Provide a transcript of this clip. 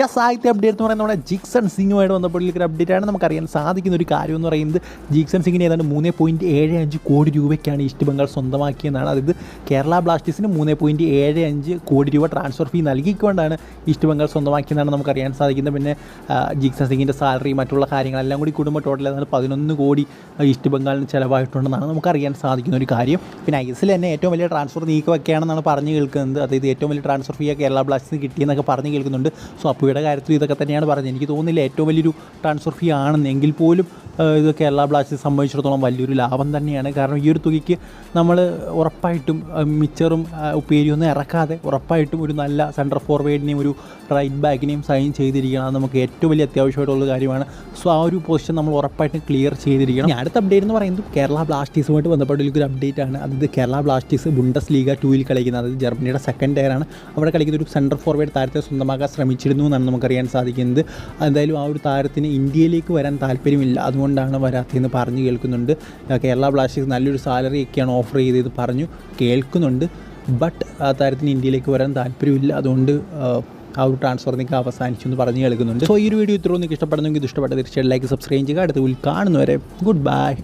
യാ സാഹിത്യ അപ്ഡേറ്റ് എന്ന് പറയുന്നത് നമ്മുടെ ജിക്സൺ സിംഗുമായിട്ട് ബന്ധപ്പെട്ടുള്ള ഒരു അപ്ഡേറ്റ് ആണ്. നമുക്കറിയാൻ സാധിക്കുന്ന ഒരു കാര്യം എന്ന് പറയുന്നത് ജിക്സൺ സിംഗിന് ഏതാണ്ട് മൂന്ന് പോയിന്റ് ഏഴ് അഞ്ച് കോടി രൂപയ്ക്കാണ് ഈസ്റ്റ് ബംഗാൾ സ്വന്തമാക്കിയെന്നാണ്. അതായത് കേരള ബ്ലാസ്റ്റേഴ്സിന് മൂന്ന് പോയിന്റ് ഏഴ് അഞ്ച് കോടി രൂപ ട്രാൻസ്ഫർ ഫീ നൽകിക്കൊണ്ടാണ് ഈസ്റ്റ് ബംഗാൾ സ്വന്തമാക്കിയെന്നാണ് നമുക്കറിയാൻ സാധിക്കുന്നത്. പിന്നെ ജിക്സൺ സിംഗിന്റെ സാലറി മറ്റുള്ള കാര്യങ്ങളെല്ലാം കൂടി കുടുംബ ടോട്ടൽ ഏതാണ്ട് പതിനൊന്ന് കോടി ഈസ്റ്റ് ബംഗാളിന് ചിലവായിട്ടുണ്ടെന്നാണ് നമുക്കറിയാൻ സാധിക്കുന്ന ഒരു കാര്യം. പിന്നെ ഐ എസ് എൽ തന്നെ ഏറ്റവും വലിയ ട്രാൻസ്ഫർ നീക്കമൊക്കെയാണെന്നാണ് പറഞ്ഞു കേൾക്കുന്നത്. അതായത് ഏറ്റവും വലിയ ട്രാൻസ്ഫർ ഫീ കേരള ബ്ലാസ്റ്റേഴ്സിന് കിട്ടിയെന്നൊക്കെ പറഞ്ഞു കേൾക്കുന്നുണ്ട്. സോ അപ്പുയുടെ കാര്യത്തിൽ ഇതൊക്കെ തന്നെയാണ് പറഞ്ഞത്. എനിക്ക് തോന്നുന്നില്ല ഏറ്റവും വലിയൊരു ട്രാൻസ്ഫർ ഫീ ആണെന്ന് എങ്കിൽ പോലും ഇത് കേരള ബ്ലാസ്റ്റേഴ്സ് സംബന്ധിച്ചിടത്തോളം വലിയൊരു ലാഭം തന്നെയാണ്. കാരണം ഈ ഒരു തുകയ്ക്ക് നമ്മൾ ഉറപ്പായിട്ടും മിച്ചറും ഉപ്പേരിയൊന്നും ഇറക്കാതെ ഉറപ്പായിട്ടും ഒരു നല്ല സെന്റർ ഫോർവേഡിനെയും ഒരു റൈറ്റ് ബാക്കിനെയും സൈൻ ചെയ്തിരിക്കണം. അത് നമുക്ക് ഏറ്റവും വലിയ അത്യാവശ്യമായിട്ടുള്ള കാര്യമാണ്. സോ ആ ഒരു പൊസിഷൻ നമ്മൾ ഉറപ്പായിട്ടും ക്ലിയർ ചെയ്തിരിക്കണം. ഞാൻ അടുത്ത അപ്ഡേറ്റ് എന്ന് പറയുന്നത് കേരള ബ്ലാസ്റ്റേഴ്സുമായിട്ട് ബന്ധപ്പെട്ടുള്ള ഒരു അപ്ഡേറ്റ് ആണ് അതായത് കേരള ബ്ലാസ്റ്റേഴ്സ് ബുണ്ടസ് ലീഗ ടൂവിൽ കളിക്കുന്നത്. അതായത് ജർമ്മനിയുടെ സെക്കൻഡ് ടയറാണ് അവിടെ കളിക്കുന്ന ഒരു സെന്റർ ഫോർവേഡ് താരത്തെ സ്വന്തമാക്കാൻ ശ്രമിച്ചിരുന്നു എന്നാണ് നമുക്കറിയാൻ സാധിക്കുന്നത്. എന്തായാലും ആ ഒരു താരത്തിന് ഇന്ത്യയിലേക്ക് വരാൻ താല്പര്യമില്ല. അതുകൊണ്ടാണ് വരാത്തതെന്ന് പറഞ്ഞു കേൾക്കുന്നുണ്ട്. കേരള ബ്ലാസ്റ്റേഴ്സ് നല്ലൊരു സാലറി ഒക്കെയാണ് ഓഫർ ചെയ്തത് പറഞ്ഞു കേൾക്കുന്നുണ്ട്. ബട്ട് ആ താരത്തിന് ഇന്ത്യയിലേക്ക് വരാൻ താല്പര്യമില്ല. അതുകൊണ്ട് ആ, ഒരു ട്രാൻസ്ഫർ നിങ്ങൾക്ക് അവസാനിച്ചു എന്ന് പറഞ്ഞു കേൾക്കുന്നുണ്ട്. സോ ഈ ഒരു വീഡിയോ ഇത്രയും നിങ്ങൾക്ക് ഇഷ്ടപ്പെടുന്നെങ്കിൽ ഇഷ്ടപ്പെട്ട തീർച്ചയായിട്ടും ലൈക്ക് സബ്സ്ക്രൈബ് ചെയ്യുക. അടുത്ത വീഡിയോയിൽ കാണുന്നവരെ ഗുഡ് ബൈ